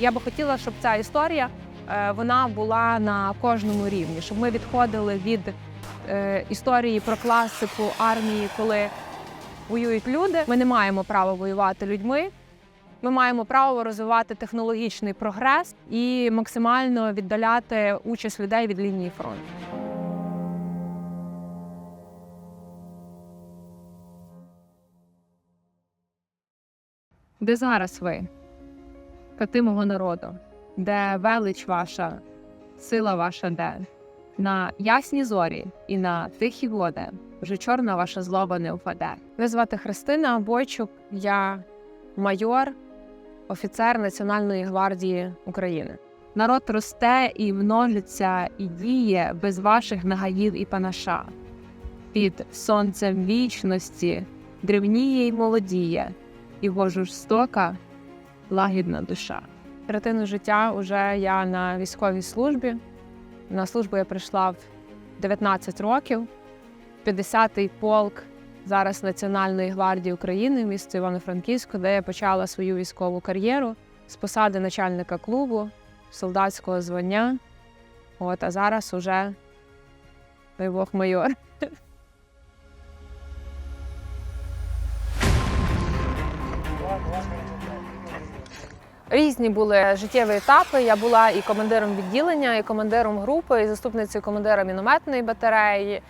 Я би хотіла, щоб ця історія е, вона була на кожному рівні, щоб ми відходили від е, історії про класику армії, коли воюють люди. Ми не маємо права воювати людьми. Ми маємо право розвивати технологічний прогрес і максимально віддаляти участь людей від лінії фронту. Де зараз ви, кати мого народу, де велич ваша, сила ваша де? На ясні зорі і на тихі води вже чорна ваша злоба не впаде. Ви звати Христина Бойчук, я майор, офіцер Національної гвардії України. Народ росте і множиться, і діє без ваших нагаїв і панаша. Під сонцем вічності древніє й молодіє, його жорстока, лагідна душа. Третину життя вже я на військовій службі. На службу я прийшла в 19 років. 50-й полк зараз Національної гвардії України в місті Івано-Франківську, де я почала свою військову кар'єру з посади начальника клубу, солдатського звання. От, а зараз уже дай Бог майор. Різні були життєві етапи. Я була і командиром відділення, і командиром групи, і заступницею командира мінометної батареї.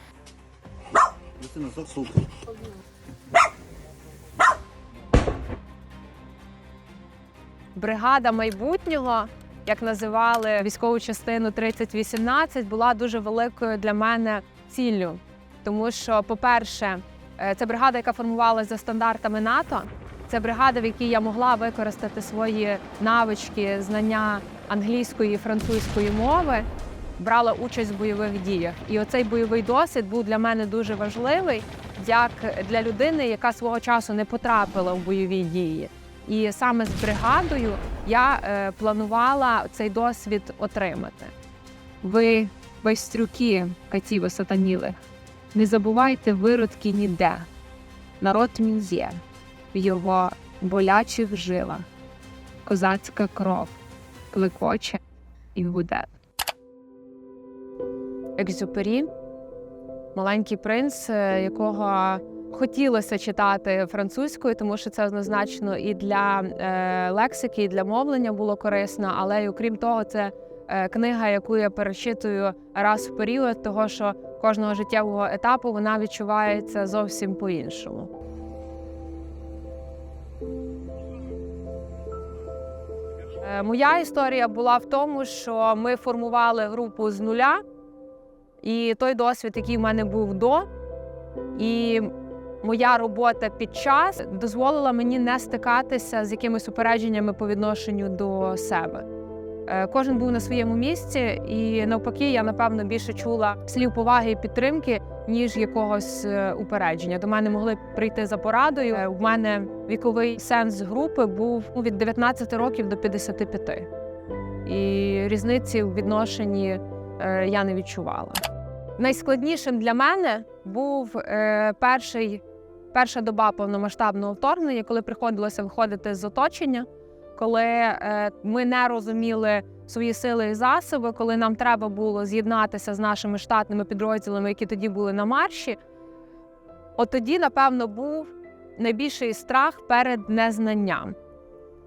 Бригада майбутнього, як називали військову частину 3018, була дуже великою для мене ціллю. Тому що, по-перше, е, це бригада, яка формувалася за стандартами НАТО. Це бригада, в якій я могла використати свої навички, знання англійської і французької мови, брала участь в бойових діях. І оцей бойовий досвід був для мене дуже важливий, як для людини, яка свого часу не потрапила в бойові дії. І саме з бригадою я е, планувала цей досвід отримати. Ви, байстрюки, катів сатанілих, не забувайте виродки ніде. Народ мій є в його болячих жилах, козацька кров клекоче і гуде. Екзюпері маленький принц, е, якого хотілося читати французькою, тому що це однозначно і для е, лексики, і для мовлення було корисно. Але й окрім того, це е, книга, яку я перечитую раз в період, того що кожного життєвого етапу вона відчувається зовсім по-іншому. Моя історія була в тому, що ми формували групу з нуля, і той досвід, який в мене був до, і моя робота під час дозволила мені не стикатися з якимись упередженнями по відношенню до себе. Е, Кожен був на своєму місці, і навпаки, я напевно більше чула слів поваги і підтримки, ніж якогось е, упередження. До мене могли прийти за порадою. Е, У мене віковий сенс групи був ну, від 19 років до 55. І різниці в відношенні е, я не відчувала. Найскладнішим для мене був е, перший, перша доба повномасштабного вторгнення, коли приходилося виходити з оточення, коли е, ми не розуміли свої сили і засоби, коли нам треба було з'єднатися з нашими штатними підрозділами, які тоді були на марші. От тоді, напевно, був найбільший страх перед незнанням.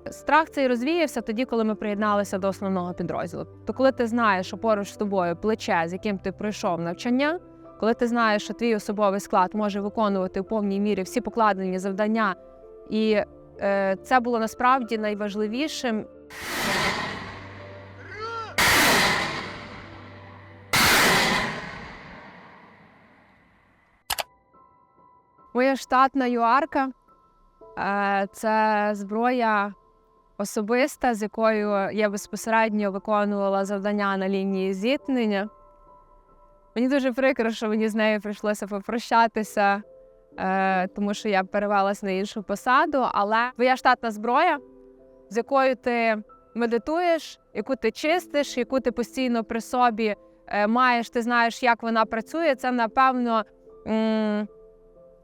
Страх цей розвіявся тоді, коли ми приєдналися до основного підрозділу. То коли ти знаєш, що поруч з тобою плече, з яким ти пройшов навчання, коли ти знаєш, що твій особовий склад може виконувати в повній мірі всі покладені завдання, і це було насправді найважливішим. Моя штатна юарка е, це зброя особиста, з якою я безпосередньо виконувала завдання на лінії зіткнення. Мені дуже прикро, що мені з нею прийшлося попрощатися, е, тому що я перевелась на іншу посаду. Але твоя штатна зброя, з якою ти медитуєш, яку ти чистиш, яку ти постійно при собі е, маєш, ти знаєш, як вона працює, це напевно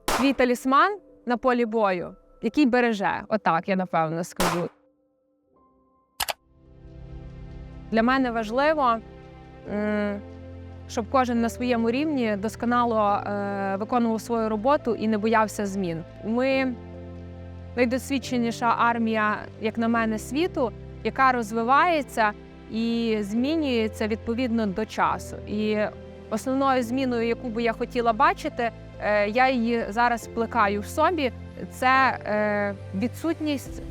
твій талісман на полі бою, який береже. Отак, я напевно скажу. Для мене важливо, м, щоб кожен на своєму рівні досконало е, виконував свою роботу і не боявся змін. Ми найдосвідченіша армія, як на мене, світу, яка розвивається і змінюється відповідно до часу. І основною зміною, яку би я хотіла бачити, е, я її зараз плекаю в собі. Це е, відсутність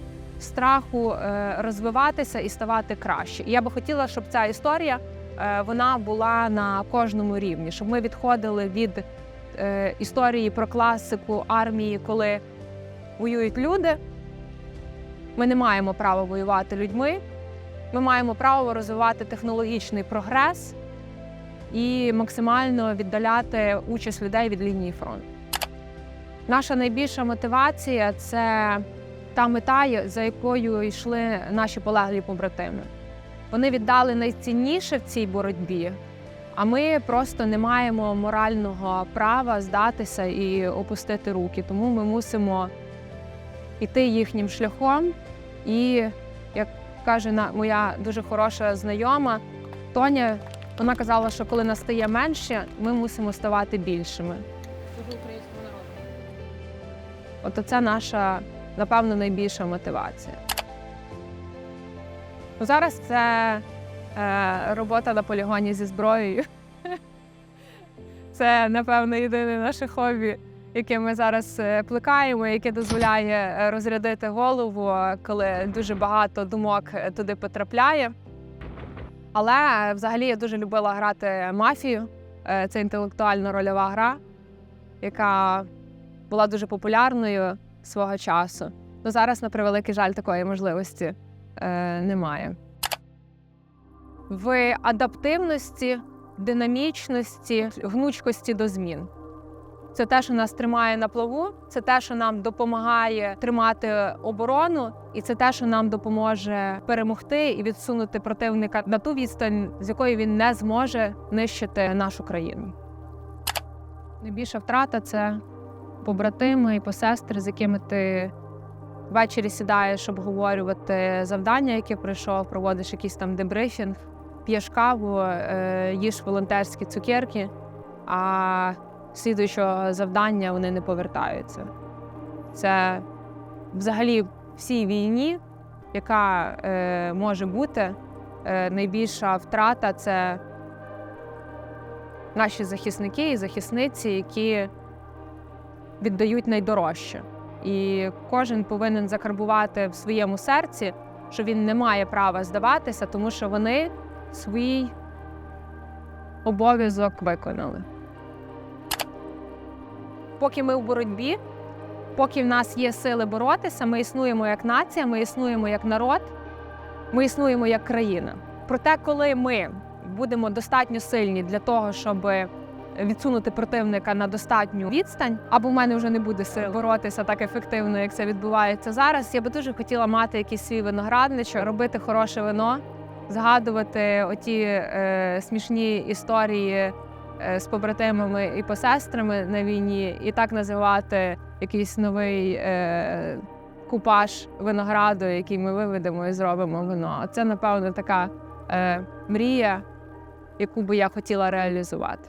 страху розвиватися і ставати краще. І я би хотіла, щоб ця історія вона була на кожному рівні, щоб ми відходили від е, історії про класику армії, коли воюють люди. Ми не маємо права воювати людьми. Ми маємо право розвивати технологічний прогрес і максимально віддаляти участь людей від лінії фронту. Наша найбільша мотивація це та мета, за якою йшли наші полеглі побратими. Вони віддали найцінніше в цій боротьбі, а ми просто не маємо морального права здатися і опустити руки. Тому ми мусимо йти їхнім шляхом. І, як каже моя дуже хороша знайома Тоня, вона казала, що коли нас стає менше, ми мусимо ставати більшими. От це наша, напевно, найбільша мотивація. Ну, Зараз це е, робота на полігоні зі зброєю. Це, напевно, єдине наше хобі, яке ми зараз е, плекаємо, яке дозволяє е, розрядити голову, коли дуже багато думок е, туди потрапляє. Але взагалі я дуже любила грати мафію. Це інтелектуальна рольова гра, яка була дуже популярною свого часу. Ну зараз, на превеликий жаль, такої можливості немає. В адаптивності, динамічності, гнучкості до змін. Це те, що нас тримає на плаву, це те, що нам допомагає тримати оборону, і це те, що нам допоможе перемогти і відсунути противника на ту відстань, з якої він не зможе нищити нашу країну. Найбільша втрата це побратими і посестри, з якими ти ввечері сідаєш обговорювати завдання, яке пройшов, проводиш якийсь там дебрифінг, п'єш каву, е, їш волонтерські цукерки, а слідуючого завдання вони не повертаються. Це взагалі всій війні, яка е, може бути, е, найбільша втрата це наші захисники і захисниці, які віддають найдорожче. І кожен повинен закарбувати в своєму серці, що він не має права здаватися, тому що вони свій обов'язок виконали. Поки ми в боротьбі, поки в нас є сили боротися, ми існуємо як нація, ми існуємо як народ, ми існуємо як країна. Проте, коли ми будемо достатньо сильні для того, щоб відсунути противника на достатню відстань, або в мене вже не буде сил боротися так ефективно, як це відбувається зараз. Я би дуже хотіла мати якийсь свій виноградничок, робити хороше вино, згадувати оті е, смішні історії е, з побратимами і посестрами на війні, і так називати якийсь новий е, купаж винограду, який ми виведемо і зробимо вино. Це, напевно, така е, мрія, яку би я хотіла реалізувати.